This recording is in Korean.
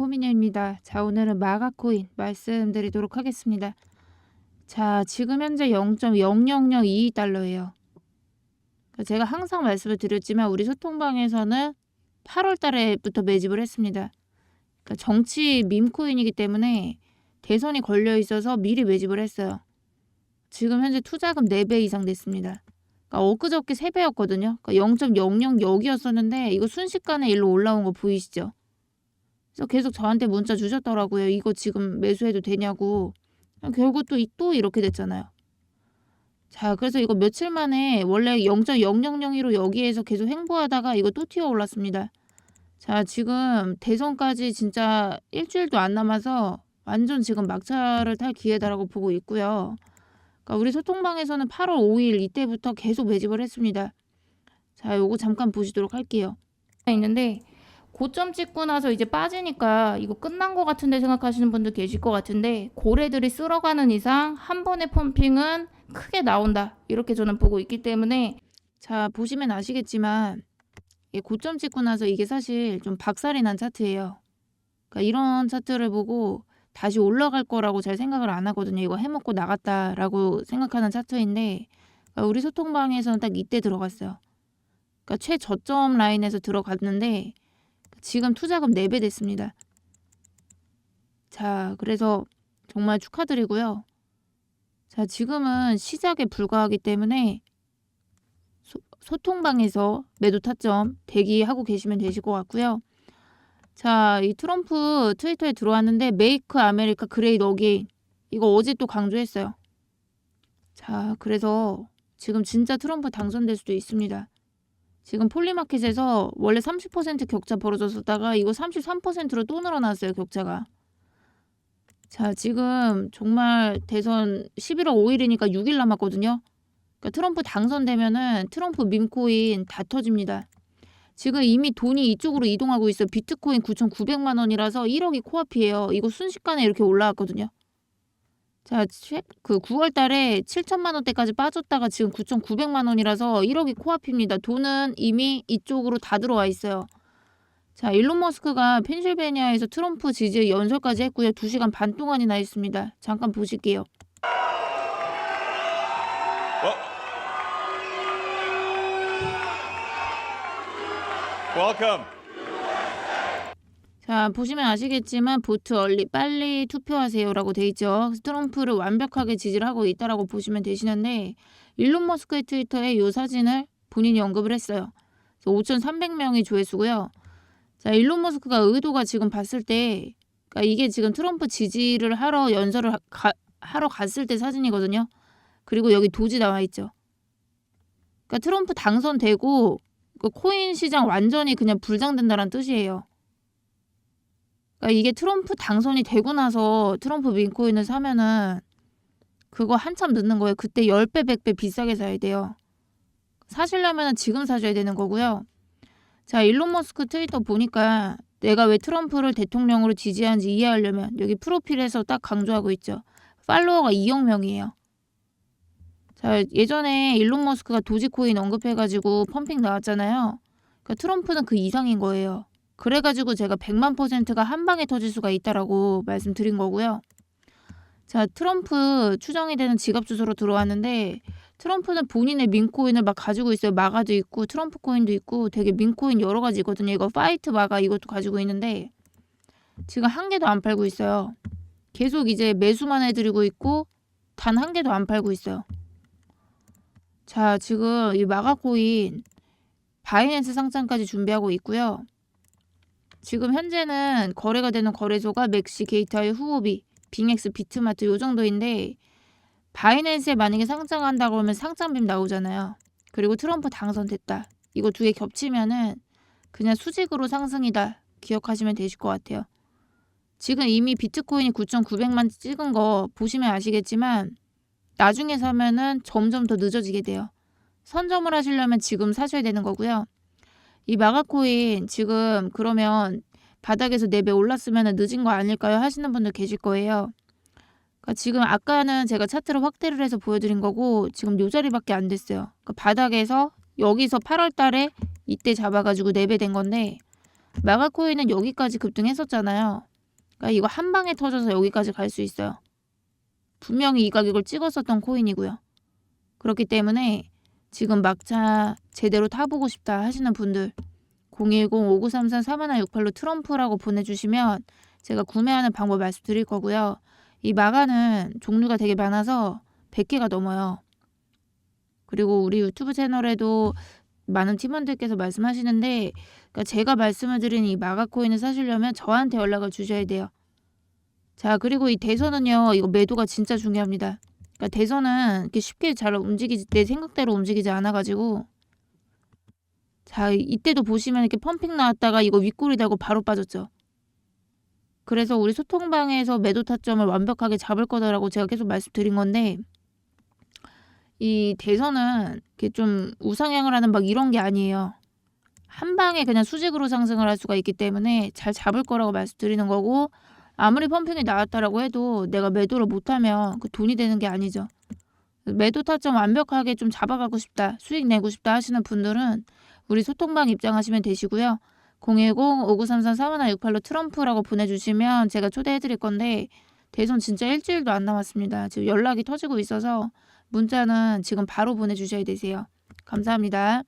코미녀입니다. 자, 오늘은 마가코인 말씀드리도록 하겠습니다. 자, 지금 현재 0.0002달러예요. 그러니까 제가 항상 말씀을 드렸지만 우리 소통방에서는 8월 달에부터 매집을 했습니다. 그러니까 정치 밈코인이기 때문에 대선이 걸려 있어서 미리 매집을 했어요. 지금 현재 투자금 4배 이상 됐습니다. 그러니까 엊그저께 3배였거든요. 그러니까 0.00 여기였었는데 이거 순식간에 일로 올라온 거 보이시죠? 계속 저한테 문자 주셨더라고요. 이거 지금 매수해도 되냐고. 결국 또, 이- 또 이렇게 됐잖아요. 자, 그래서 이거 며칠 만에 원래 0.0002로 여기에서 계속 횡보하다가 이거 또 튀어 올랐습니다. 자, 지금 대선까지 진짜 일주일도 안 남아서 완전 지금 막차를 탈 기회다라고 보고 있고요. 그러니까 우리 소통방에서는 8월 5일 이때부터 계속 매집을 했습니다. 자, 요거 잠깐 보시도록 할게요. 있는데 고점 찍고 나서 이제 빠지니까 이거 끝난 것 같은데 생각하시는 분들 계실 것 같은데 고래들이 쓸어가는 이상 한 번의 펌핑은 크게 나온다 이렇게 저는 보고 있기 때문에 자 보시면 아시겠지만 이 고점 찍고 나서 이게 사실 좀 박살이 난 차트예요. 그러니까 이런 차트를 보고 다시 올라갈 거라고 잘 생각을 안 하거든요. 이거 해먹고 나갔다라고 생각하는 차트인데 그러니까 우리 소통방에서는 딱 이때 들어갔어요. 그러니까 최저점 라인에서 들어갔는데 지금 투자금 4배 됐습니다. 자, 그래서 정말 축하드리고요. 자, 지금은 시작에 불과하기 때문에 소, 소통방에서 매도 타점 대기하고 계시면 되실 것 같고요. 자, 이 트럼프 트위터에 들어왔는데 메이크 아메리카 그레이트 어게인 이거 어제 또 강조했어요. 자, 그래서 지금 진짜 트럼프 당선될 수도 있습니다. 지금 폴리마켓에서 원래 30% 격차 벌어졌었다가 이거 33%로 또 늘어났어요, 격차가. 자, 지금 정말 대선 11월 5일이니까 6일 남았거든요. 그러니까 트럼프 당선되면은 트럼프 밈코인 다 터집니다. 지금 이미 돈이 이쪽으로 이동하고 있어요. 비트코인 9,900만 원이라서 1억이 코앞이에요. 이거 순식간에 이렇게 올라왔거든요. 자, 최- 그 9월 달에 7천만 원대까지 빠졌다가 지금 9,900만 원이라서 1억이 코앞입니다. 돈은 이미 이쪽으로 다 들어와 있어요. 자, 일론 머스크가 펜실베니아에서 트럼프 지지 연설까지 했고요. 2시간 반 동안이나 했습니다. 잠깐 보실게요. Welcome. 자, 보시면 아시겠지만 보트 얼리 빨리 투표하세요라고 돼 있죠. 트럼프를 완벽하게 지지를 하고 있다라고 보시면 되시는데 일론 머스크의 트위터에 이 사진을 본인이 언급을 했어요. 5,300명이 조회수고요. 자, 일론 머스크가 의도가 지금 봤을 때 그러니까 이게 지금 트럼프 지지를 하러 연설을 하, 가, 하러 갔을 때 사진이거든요. 그리고 여기 도지 나와 있죠. 그러니까 트럼프 당선되고 그 코인 시장 완전히 그냥 불장된다는 뜻이에요. 그러니까 이게 트럼프 당선이 되고 나서 트럼프 민코인을 사면은 그거 한참 늦는 거예요. 그때 10배, 100배 비싸게 사야 돼요. 사시려면 지금 사셔야 되는 거고요. 자, 일론 머스크 트위터 보니까 내가 왜 트럼프를 대통령으로 지지하는지 이해하려면 여기 프로필에서 딱 강조하고 있죠. 팔로워가 2억 명이에요. 자, 예전에 일론 머스크가 도지코인 언급해가지고 펌핑 나왔잖아요. 그러니까 트럼프는 그 이상인 거예요. 그래가지고 제가 100만 퍼센트가 한 방에 터질 수가 있다라고 말씀드린 거고요. 자, 트럼프 추정이 되는 지갑 주소로 들어왔는데 트럼프는 본인의 민코인을 막 가지고 있어요. 마가도 있고 트럼프 코인도 있고 되게 민코인 여러 가지 있거든요. 이거 파이트 마가 이것도 가지고 있는데 지금 한 개도 안 팔고 있어요. 계속 이제 매수만 해드리고 있고 단 한 개도 안 팔고 있어요. 자, 지금 이 마가 코인 바이낸스 상장까지 준비하고 있고요. 지금 현재는 거래가 되는 거래소가 맥시, 게이트웨이, 후오비, 빙엑스, 비트마트 요 정도인데 바이낸스에 만약에 상장한다 그러면 상장빔 나오잖아요. 그리고 트럼프 당선됐다. 이거 두 개 겹치면은 그냥 수직으로 상승이다. 기억하시면 되실 것 같아요. 지금 이미 비트코인이 9,900만 찍은 거 보시면 아시겠지만 나중에 사면은 점점 더 늦어지게 돼요. 선점을 하시려면 지금 사셔야 되는 거고요. 이 마가코인 지금 그러면 바닥에서 4배 올랐으면 늦은 거 아닐까요? 하시는 분들 계실 거예요. 그러니까 지금 아까는 제가 차트를 확대를 해서 보여드린 거고 지금 요 자리밖에 안 됐어요. 그러니까 바닥에서 여기서 8월 달에 이때 잡아가지고 4배 된 건데 마가코인은 여기까지 급등했었잖아요. 그러니까 이거 한 방에 터져서 여기까지 갈 수 있어요. 분명히 이 가격을 찍었었던 코인이고요. 그렇기 때문에 지금 막차 제대로 타보고 싶다 하시는 분들 010-5933-4168로 트럼프라고 보내주시면 제가 구매하는 방법 말씀드릴 거고요. 이 마가는 종류가 되게 많아서 100개가 넘어요. 그리고 우리 유튜브 채널에도 많은 팀원들께서 말씀하시는데 그러니까 제가 말씀을 드린 이 마가 코인을 사시려면 저한테 연락을 주셔야 돼요. 자 그리고 이 대선은요 이거 매도가 진짜 중요합니다. 그러니까 대선은 이렇게 쉽게 잘 움직이지 내 생각대로 움직이지 않아가지고 자 이때도 보시면 이렇게 펌핑 나왔다가 이거 윗골이 달고 바로 빠졌죠. 그래서 우리 소통방에서 매도 타점을 완벽하게 잡을 거다라고 제가 계속 말씀드린 건데 이 대선은 이렇게 좀 우상향을 하는 막 이런 게 아니에요. 한 방에 그냥 수직으로 상승을 할 수가 있기 때문에 잘 잡을 거라고 말씀드리는 거고 아무리 펌핑이 나왔다라고 해도 내가 매도를 못하면 그 돈이 되는 게 아니죠. 매도 타점 완벽하게 좀 잡아가고 싶다, 수익 내고 싶다 하시는 분들은 우리 소통방 입장하시면 되시고요. 010-5933-4168로 트럼프라고 보내주시면 제가 초대해드릴 건데 대선 진짜 일주일도 안 남았습니다. 지금 연락이 터지고 있어서 문자는 지금 바로 보내주셔야 되세요. 감사합니다.